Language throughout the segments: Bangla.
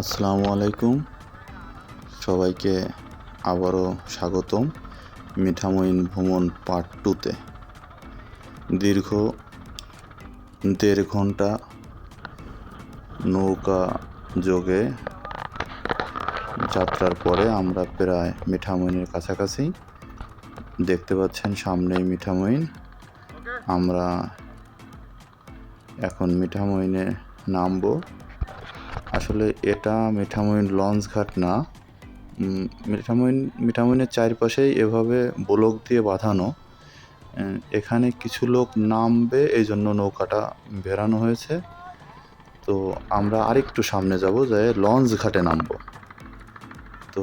আসসালামু আলাইকুম। সবাইকে আবারও স্বাগতম মিঠামইন ভ্রমণ পার্ট টুতে দীর্ঘ দেড় ঘণ্টা নৌকা যোগে যাত্রার পরে আমরা প্রায় মিঠামইনের কাছাকাছি দেখতে পাচ্ছেন সামনেই মিঠামইন আমরা এখন মিঠামইনে নামবো। আসলে এটা মিঠামইন লঞ্চ ঘাট না। মিঠামইন মিঠামইনের চারপাশেই এভাবে ব্লক দিয়ে বাঁধানো। এখানে কিছু লোক নামবে এই জন্য নৌকাটা বেরানো হয়েছে। তো আমরা আরেকটু সামনে যাব, যে লঞ্চ ঘাটে নামবো। তো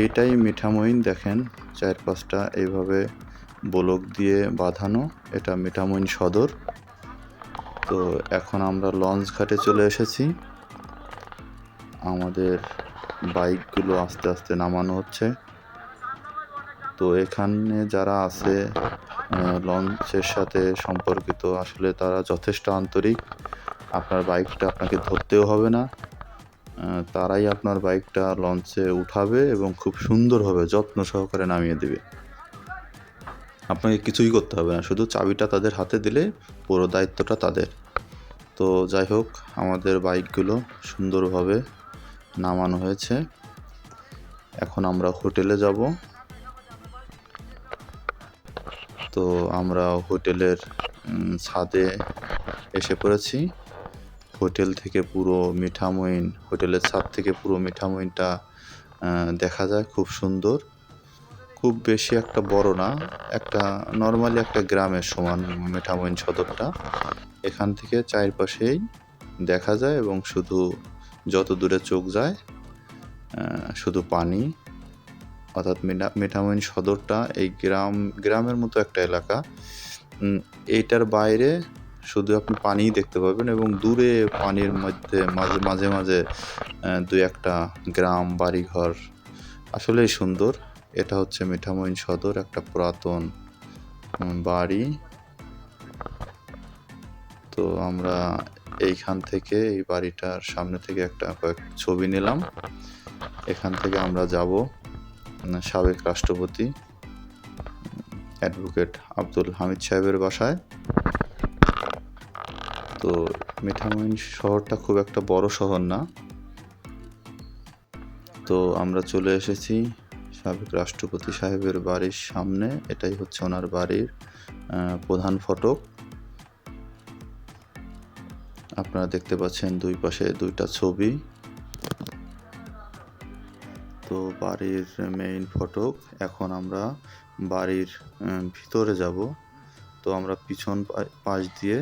এইটাই মিঠামইন দেখেন চার পাঁচটা এইভাবে ব্লক দিয়ে বাঁধানো। এটা মিঠামইন সদর। তো এখন আমরা লঞ্চ ঘাটে চলে এসেছি। আমাদের বাইকগুলো আস্তে আস্তে নামানো হচ্ছে। তো এখানে যারা আছে লঞ্চের সাথে সম্পর্কিত, আসলে তারা যথেষ্ট আন্তরিক। আপনার বাইকটা আপনাকে ধরতেও হবে না। তারাই আপনার বাইকটা লঞ্চে উঠাবে এবং খুব সুন্দরভাবে যত্ন সহকারে নামিয়ে দেবে। আপনাকে কিছুই করতে হবে না, শুধু চাবিটা তাদের হাতে দিলে পুরো দায়িত্বটা তাদের। তো যাই হোক, আমাদের বাইকগুলো সুন্দরভাবে নামানো হয়েছে। এখন আমরা হোটেলে যাব। তো আমরা হোটেলের ছাদে এসে পড়েছি। হোটেল থেকে পুরো মিঠামইন, হোটেলের ছাদ থেকে পুরো মিঠামইনটা দেখা যায় খুব সুন্দর। খুব বেশি একটা বড় না, একটা নর্মালি একটা গ্রামের সমান মিঠামইন সদরটা। এখান থেকে চারপাশেই দেখা যায় এবং শুধু যত দূরে চোখ যায় শুধু পানি, অর্থাৎ মিনা- মিঠামইন সদরটা এই গ্রাম, গ্রামের মতো একটা এলাকা। এইটার বাইরে শুধু আপনি পানিই দেখতে পাবেন এবং দূরে পানির মধ্যে মাঝে মাঝে মাঝে দু একটা গ্রাম, বাড়িঘর আসলেই সুন্দর। এটা হচ্ছে মিঠামইন সদর, একটা পুরাতন বাড়ি। তো আমরা এইখান থেকে এই বাড়িটার সামনে থেকে একটা কয়েক ছবি নিলাম। এখান থেকে আমরা যাব সাবেক রাষ্ট্রপতি অ্যাডভোকেট আব্দুল হামিদ সাহেবের বাসায়। তো মিঠামইন শহরটা খুব একটা বড় শহর না। তো আমরা চলে এসেছি সাবেক রাষ্ট্রপতি সাহেবের বাড়ির সামনে। এটাই হচ্ছে ওনার বাড়ির প্রধান ফটক। আপনারা দেখতে পাচ্ছেন দুই পাশে দুইটা ছবি। তো বাড়ির মেইন ফটক, এখন আমরা বাড়ির ভিতরে যাব। তো আমরা পিছন পাশ দিয়ে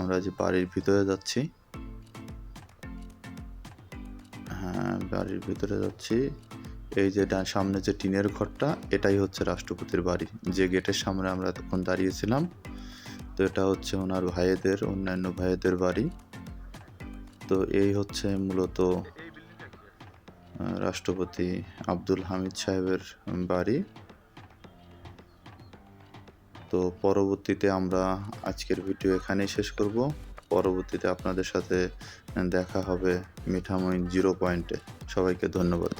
আমরা যে বাড়ির ভিতরে যাচ্ছি হ্যাঁ বাড়ির ভিতরে যাচ্ছি। এই যে সামনে যে টিনের ঘরটা, এটাই হচ্ছে রাষ্ট্রপতির বাড়ি। যে গেটের সামনে আমরা তখন দাঁড়িয়েছিলাম, তো এটা হচ্ছে ওনার ভাইয়েদের অন্যান্য ভাইয়েদের বাড়ি। তো এই হচ্ছে মূলত রাষ্ট্রপতি আব্দুল হামিদ সাহেবের বাড়ি। তো পরবর্তীতে আমরা আজকের ভিডিও এখানেই শেষ করব। পরবর্তীতে আপনাদের সাথে দেখা হবে মিঠামইন জিরো পয়েন্টে। সবাইকে ধন্যবাদ।